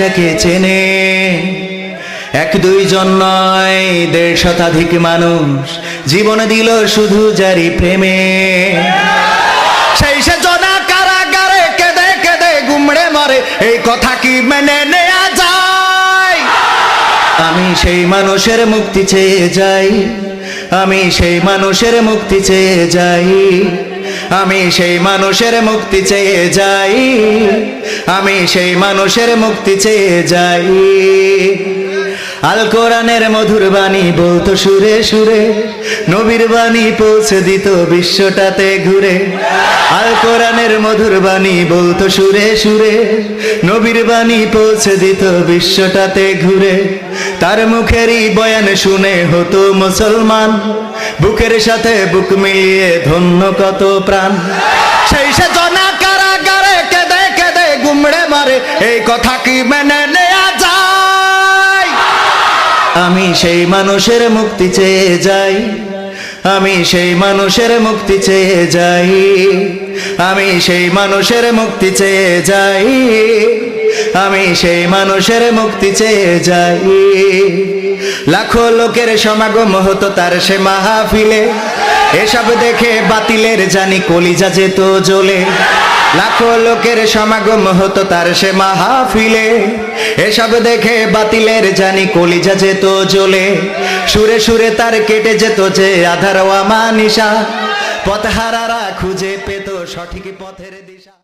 যাকে চেনে, এক দুইজন নয়, দেড় শতাধিক মানুষ জীবন দিল শুধু জারি প্রেমে। সেই সে জনা কারাগারে কেঁদে কেঁদে গুমড়ে মরে, এই কথা কি মেনে নেয়া যায়? আমি সেই মানুষের মুক্তি চেয়ে যাই, আমি সেই মানুষের মুক্তি চেয়ে যাই। আমি সেই মানুষের মুক্তি চেয়ে যাই। আমি সেই মানুষের মুক্তি চেয়ে যাই। আল কোরআনের মধুর বাণী বলতো সুরে সুরে, নবীর বাণী পৌঁছে দিত বিশ্বটাতে ঘুরে। আল কোরআনের মধুর বাণী বলতো সুরে সুরে, নবীর বাণী পৌঁছে দিত বিশ্বটাতে ঘুরে। তার মুখেরই বয়ান শুনে হতো মুসলমান। বুকের সাথে বুক মিলিয়ে ধন্য কত প্রাণ। সেই সে জনা কারাগারে কেঁদে কেঁদে গুমড়ে মারে, এই কথা কি মেনে নেয়া যায়? আমি সেই মানুষের মুক্তি চেয়ে যাই, আমি সেই মানুষের মুক্তি চেয়ে যাই, আমি সেই মানুষের মুক্তি চেয়ে যাই। আমি সেই মানুষের মুক্তি চেয়ে যাই। লাখো লোকের সমাগম হতো তার সে মাহফিলে। এসব দেখে বাতিলের জানি কলিজা যেত জ্বলে। লাখো লোকের সমাগম হতো তার সে মাহফিলে। এসব দেখে বাতিলের জানি কলিজা যেত জ্বলে। সুরে সুরে তার কেটে যেত যে আধার ওয়ামা নিশা। পথহারারা খুঁজে পেত সঠিক পথের দিশা।